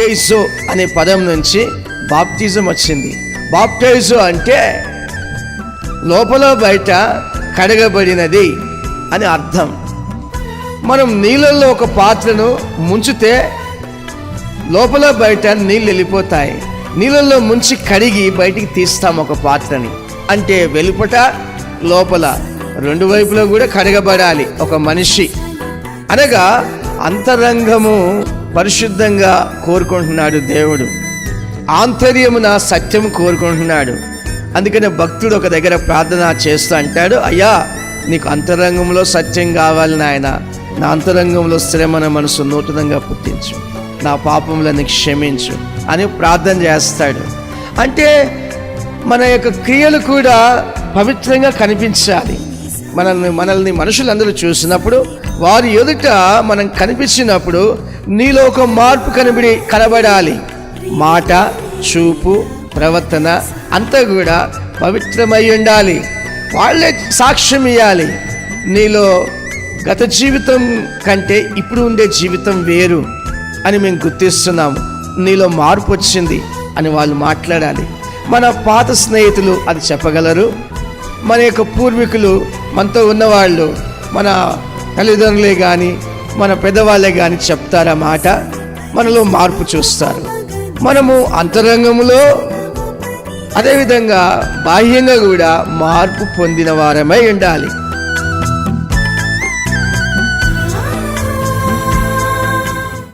బాప్టైజో అనే పదం నుంచి బాప్టిజం వచ్చింది. బాప్టైజో అంటే లోపల బయట కడగబడినది అని అర్థం. మనం నీళ్ళల్లో ఒక పాత్రను ముంచితే లోపల బయట నీళ్ళు వెళ్ళిపోతాయి. నీళ్ళల్లో ముంచి కడిగి బయటికి తీస్తాం ఒక పాత్రని. అంటే వెలుపట లోపల రెండు వైపులో కూడా కడగబడాలి ఒక మనిషి. అనగా అంతరంగము పరిశుద్ధంగా కోరుకుంటున్నాడు దేవుడు. ఆంతర్యమున సత్యం కోరుకుంటున్నాడు. అందుకనే భక్తుడు ఒక దగ్గర ప్రార్థన చేస్తూ అంటాడు అయ్యా నీకు అంతరంగంలో సత్యం కావాలి నాయన. నా అంతరంగంలో స్థిరమైన మనసు నూతనంగా పుట్టించు. నా పాపములను క్షమించు అని ప్రార్థన చేస్తాడు. అంటే మన యొక్క క్రియలు కూడా పవిత్రంగా కనిపించాలి. మనల్ని మనల్ని మనుషులందరూ చూసినప్పుడు వారి ఎదుట మనం కనిపించినప్పుడు నీలో ఒక మార్పు కనబడి కనబడాలి. మాట చూపు ప్రవర్తన అంతా కూడా పవిత్రమై ఉండాలి. వాళ్ళే సాక్ష్యం ఇవ్వాలి నీలో గత జీవితం కంటే ఇప్పుడు ఉండే జీవితం వేరు అని మేము గుర్తిస్తున్నాము నీలో మార్పు వచ్చింది అని వాళ్ళు మాట్లాడాలి. మన పాత స్నేహితులు అది చెప్పగలరు. మన యొక్క పూర్వీకులు మనతో ఉన్నవాళ్ళు మన తల్లిదండ్రులే కానీ మన పెద్దవాళ్ళే కానీ చెప్తారా మాట? మనలో మార్పు చూస్తారు. మనము అంతరంగంలో అదేవిధంగా బాహ్యంగా కూడా మార్పు పొందిన వారమై ఉండాలి.